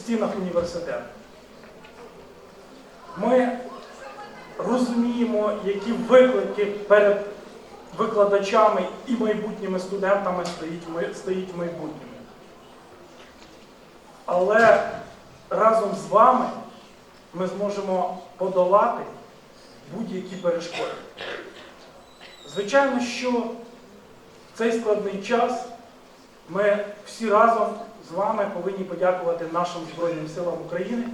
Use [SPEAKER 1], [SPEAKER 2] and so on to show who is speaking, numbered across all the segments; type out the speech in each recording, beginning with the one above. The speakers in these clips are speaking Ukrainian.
[SPEAKER 1] стінах університету. Ми розуміємо, які виклики перед викладачами і майбутніми студентами стоїть, стоїть в майбутньому. Але разом з вами ми зможемо подолати будь-які перешкоди. Звичайно, що в цей складний час ми всі разом з вами повинні подякувати нашим Збройним силам України,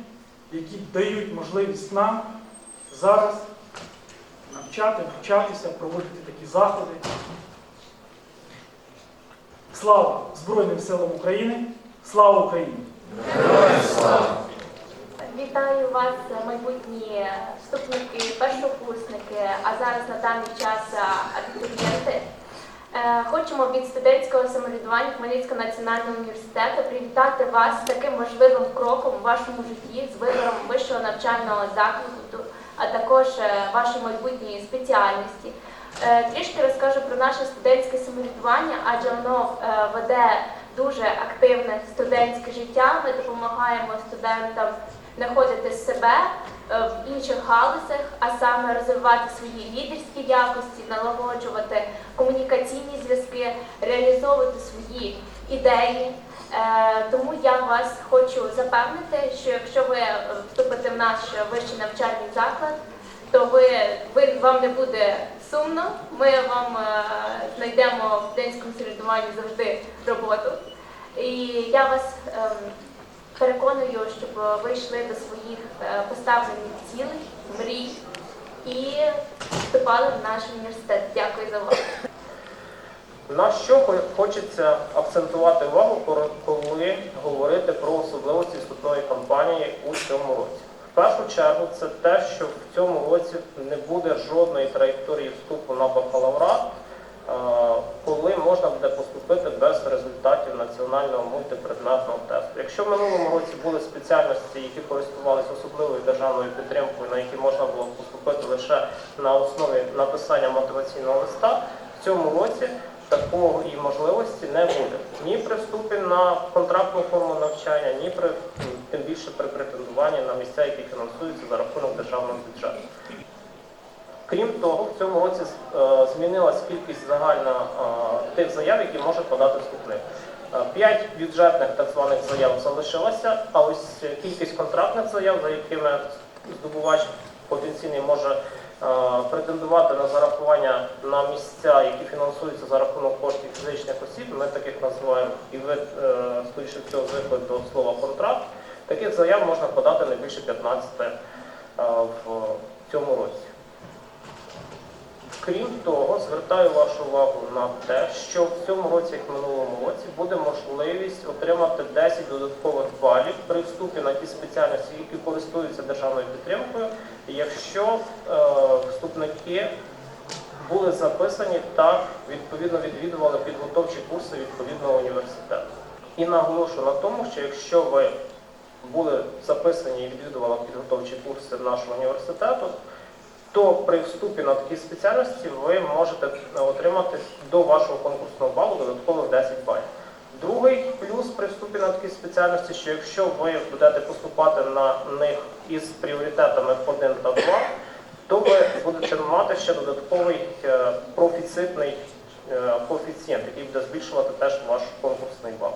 [SPEAKER 1] які дають можливість нам зараз навчати, навчатися, проводити такі заходи. Слава Збройним силам України! Слава Україні!
[SPEAKER 2] Вітаю вас, майбутні вступники, першокурсники, а зараз на даний час абітурієнти. Е, Хочемо від студентського самоврядування Хмельницького національного університету привітати вас з таким важливим кроком у вашому житті з вибором вищого навчального закладу, а також е, вашої майбутньої спеціальності. Е, Трішки розкажу про наше студентське самоврядування, адже воно веде дуже активне студентське життя. Ми допомагаємо студентам знаходити себе в інших галузях, а саме розвивати свої лідерські якості, налагоджувати комунікаційні зв'язки, реалізовувати свої ідеї. Е, Тому я вас хочу запевнити, що якщо ви е, вступите в наш вищий навчальний заклад, то ви, ви вам не буде сумно. Ми вам е, знайдемо в студентському середуванні завжди роботу. І я вас ем, переконую, щоб ви йшли до своїх е, поставлених цілей, мрій і вступали в наш університет. Дякую за увагу.
[SPEAKER 3] На що хочеться акцентувати увагу, коли- говорити про особливості вступної кампанії у цьому році? В першу чергу це те, що в цьому році не буде жодної траєкторії вступу на бакалаврат, е, коли можна буде поступити без результатів національного мультипредметного тесту. Якщо в минулому році були спеціальності, які користувалися особливою державною підтримкою, на які можна було поступити лише на основі написання мотиваційного листа, в цьому році такої можливості не буде ні при вступі на контрактну форму навчання, ні при тим більше при претендуванні на місця, які фінансуються за рахунок державного бюджету. Крім того, в цьому році е, змінилась кількість загальна е, тих заяв, які може подати вступник. Е, П'ять бюджетних так званих заяв залишилося, а ось кількість контрактних заяв, за якими здобувач потенційний може претендувати на зарахування на місця, які фінансуються за рахунок коштів фізичних осіб, ми таких називаємо і ви, скоріше всього, звикли до слова контракт. Таких заяв можна подати не більше 15 е, в цьому році. Крім того, звертаю вашу увагу на те, що в цьому році, як в минулому році, буде можливість отримати 10 додаткових балів при вступі на ті спеціальності, які користуються державною підтримкою, якщо е, вступники були записані та відповідно відвідували підготовчі курси відповідного університету. І наголошую на тому, що якщо ви були записані і відвідували підготовчі курси нашого університету, то при вступі на такі спеціальності ви можете отримати до вашого конкурсного балу додаткових 10 балів. Другий плюс при вступі на такі спеціальності, що якщо ви будете поступати на них із пріоритетами 1 та 2, то ви будете мати ще додатковий е, профіцитний е, коефіцієнт, який буде збільшувати теж ваш конкурсний бал.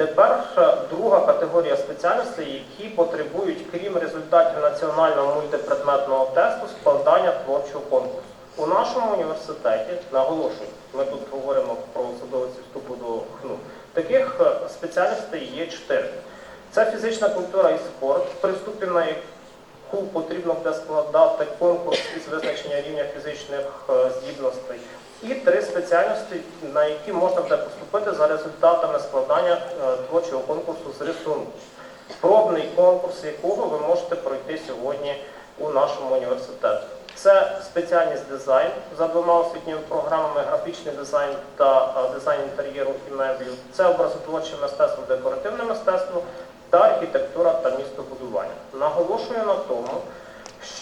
[SPEAKER 3] Тепер друга категорія спеціальностей, які потребують, крім результатів національного мультипредметного тесту, складання творчого конкурсу. У нашому університеті, наголошую, ми тут говоримо про особливості вступу до ХНУ, таких е, спеціальностей є чотири. Це фізична культура і спорт, при вступі на яку потрібно буде складати конкурс із визначення рівня фізичних е, здібностей. І три спеціальності, на які можна буде поступити за результатами складання е, творчого конкурсу з рисунку. Пробний конкурс, якого ви можете пройти сьогодні у нашому університеті. Це спеціальність дизайн за двома освітніми програмами графічний дизайн та е, дизайн інтер'єру і меблів. Це образотворче мистецтво, декоративне мистецтво та архітектура та містобудування. Наголошую на тому,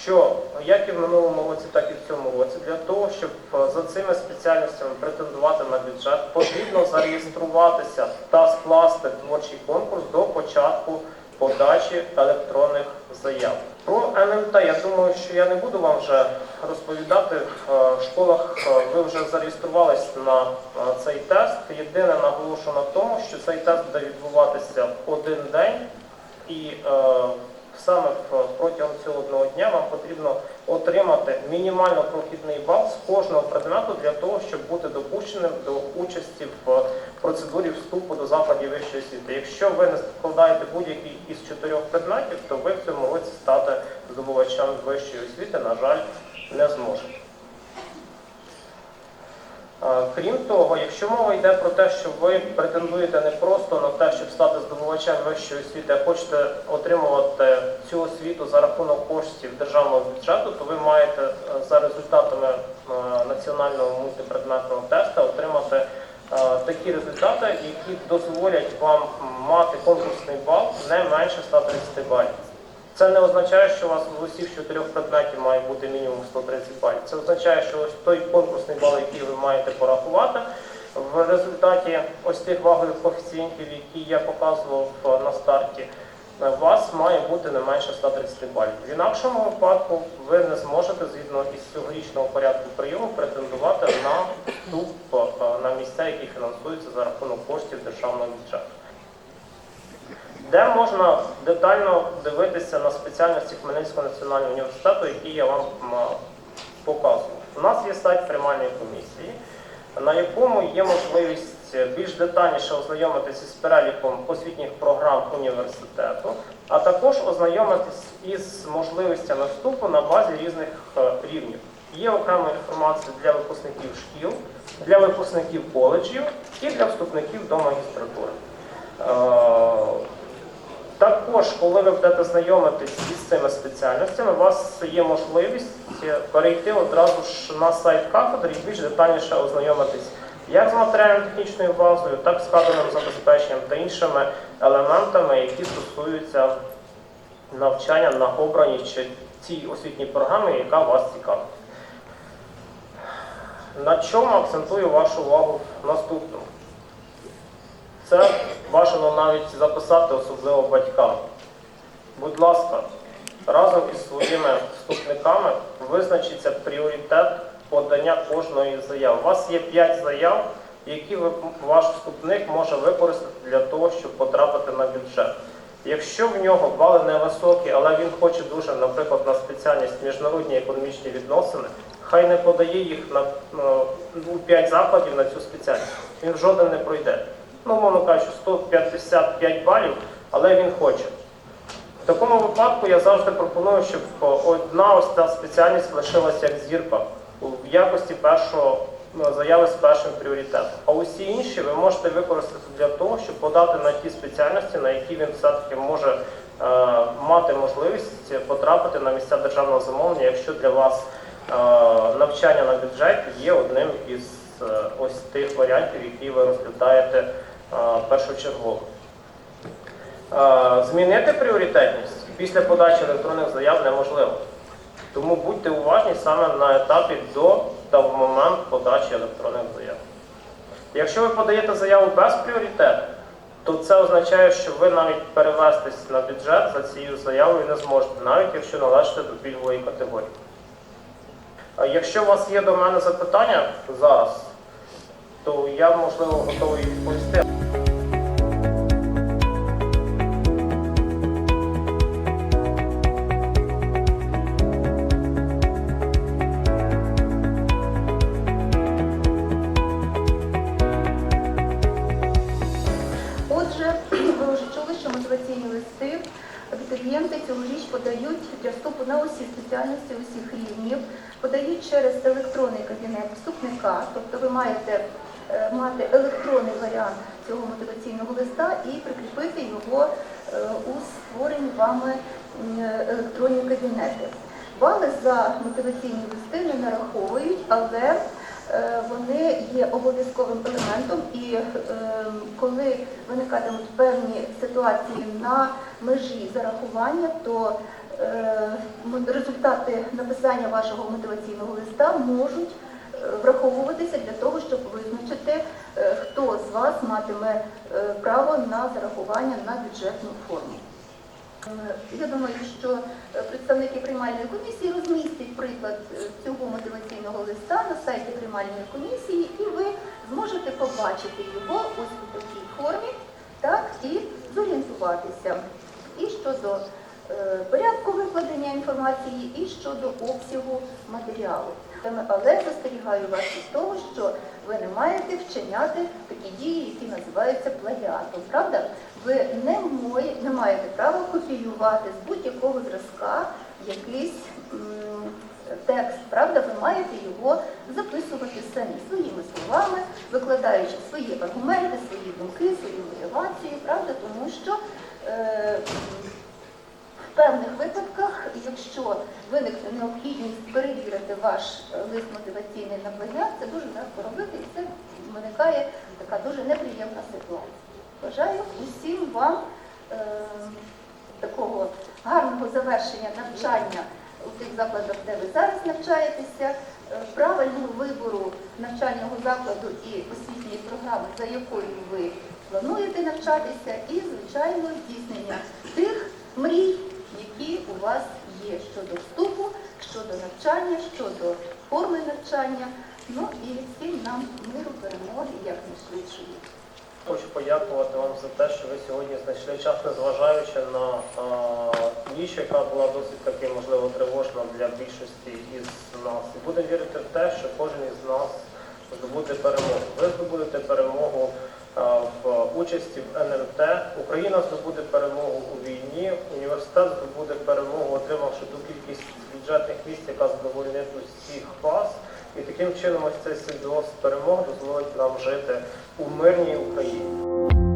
[SPEAKER 3] що як і в минулому році, так і в цьому році, для того, щоб е, за цими спеціальностями претендувати на бюджет, потрібно зареєструватися та скласти творчий конкурс до початку подачі електронних заяв. Про НМТ я думаю, що я не буду вам вже розповідати. В школах е, ви вже зареєструвались на е, цей тест. Єдине наголошу на тому, що цей тест буде відбуватися один день, і е, саме протягом цього одного дня вам потрібно отримати мінімально прохідний бал з кожного предмету для того, щоб бути допущеним до участі в процедурі вступу до закладів вищої освіти. Якщо ви не складаєте будь-який із чотирьох предметів, то ви в цьому році стати здобувачем вищої освіти, на жаль, не зможете. Е, Крім того, якщо мова йде про те, що ви претендуєте не просто на те, щоб стати здобувачем вищої освіти, а хочете отримувати цю освіту за рахунок коштів державного бюджету, то ви маєте е, за результатами е, національного мультипредметного тесту отримати такі результати, які дозволять вам мати конкурсний бал не менше 130 балів. Це не означає, що у вас в усіх чотирьох предметів має бути мінімум 130 балів. Це означає, що ось той конкурсний бал, який ви маєте порахувати, в результаті ось тих вагових коефіцієнтів, які я показував на старті, у вас має бути не менше 130 балів. В інакшому випадку ви не зможете згідно із цьогорічного порядку прийому претендувати на вступ е, на місця, які фінансуються за рахунок коштів державного бюджету де можна детально дивитися на спеціальності Хмельницького національного університету, які я вам показував. У нас є сайт приймальної комісії, на якому є можливість більш детальніше ознайомитися з переліком освітніх програм університету, а також ознайомитись із можливостями вступу на базі різних е, рівнів. Є окрема інформація для випускників шкіл, для випускників коледжів і для вступників до магістратури. Е, також, коли ви будете знайомитись із цими спеціальностями, у вас є можливість перейти одразу ж на сайт кафедри і більш детальніше ознайомитись як з матеріально-технічною базою, так і з кадровим забезпеченням та іншими елементами, які стосуються навчання на обраній чи цій освітній програмі, яка вас цікавить. На чому акцентую вашу увагу наступному? Це бажано навіть записати, особливо батькам. Будь ласка, разом із своїми вступниками визначиться пріоритет подання кожної заяви. У вас є 5 заяв, які ваш вступник може використати для того, щоб потрапити на бюджет. Якщо в нього бали невисокі, але він хоче дуже, наприклад, на спеціальність міжнародні економічні відносини, хай не подає їх на, на, у 5 закладів на цю спеціальність. Він жоден не пройде ну, мовно кажучи, 155 балів, але він хоче. В такому випадку я завжди пропоную, щоб одна ось ця спеціальність лишилася як зірка в якості першого ну, заяви з першим пріоритетом. А усі інші ви можете використати для того, щоб подати на ті спеціальності, на які він все-таки може е, мати можливість потрапити на місця державного замовлення, якщо для вас е, навчання на бюджеті є одним із е, ось тих варіантів, які ви розглядаєте першочергово. Е, Змінити пріоритетність після подачі електронних заяв неможливо. Тому будьте уважні саме на етапі до та в момент подачі електронних заяв. Якщо ви подаєте заяву без пріоритету, то це означає, що ви навіть перевестись на бюджет за цією заявою не зможете, навіть якщо належите до пільгової категорії. Якщо у вас є до мене запитання зараз, то я можливо готовий відповісти.
[SPEAKER 4] Рівнів, подають через електронний кабінет вступника, тобто ви маєте е, мати електронний варіант цього мотиваційного листа і прикріпити його е, у створені вами електронні кабінети. Бали за мотиваційні листи не нараховують, але е, вони є обов'язковим елементом, і коли виникатимуть певні ситуації на межі зарахування, то результати написання вашого мотиваційного листа можуть е, враховуватися для того, щоб визначити, е, хто з вас матиме е, право на зарахування на бюджетну форму. Е, Я думаю, що е, представники приймальної комісії розмістять приклад е, цього мотиваційного листа на сайті приймальної комісії, і ви зможете побачити його ось у такій формі, так, і зорієнтуватися і щодо е, порядку викладення інформації, і щодо обсягу матеріалу. Е, Але застерігаю вас від того, що ви не маєте вчиняти такі дії, які називаються плагіатом. Правда? Ви не, мої- не маєте права копіювати з будь-якого зразка якийсь текст. Правда, ви маєте його записувати самі своїми словами, викладаючи свої аргументи, свої думки, свою мотивацію, правда, тому що е, певних випадках, якщо виникне необхідність перевірити ваш е, лист мотиваційний на плагіат, це дуже легко робити, і це виникає така дуже неприємна ситуація. Бажаю усім вам е, такого гарного завершення навчання у тих закладах, де ви зараз навчаєтеся, е, правильного вибору навчального закладу і освітньої програми, за якою ви плануєте навчатися, і, звичайно, здійснення тих мрій, які у вас є щодо вступу, щодо навчання, щодо форми навчання. Ну і всім нам миру, перемоги як якнайшвидшої.
[SPEAKER 3] Хочу подякувати вам за те, що ви сьогодні знайшли час, незважаючи на а, ніч, яка була досить таки, можливо, тривожна для більшості із нас. І будемо вірити в те, що кожен із нас здобуде перемогу. Ви здобудете перемогу участі в НМТ. Україна здобуде перемогу у війні. Університет здобуде перемогу, отримавши ту кількість бюджетних місць, яка задовольнить усіх вас. І таким чином ось цей симбіоз перемог дозволить нам жити у мирній Україні.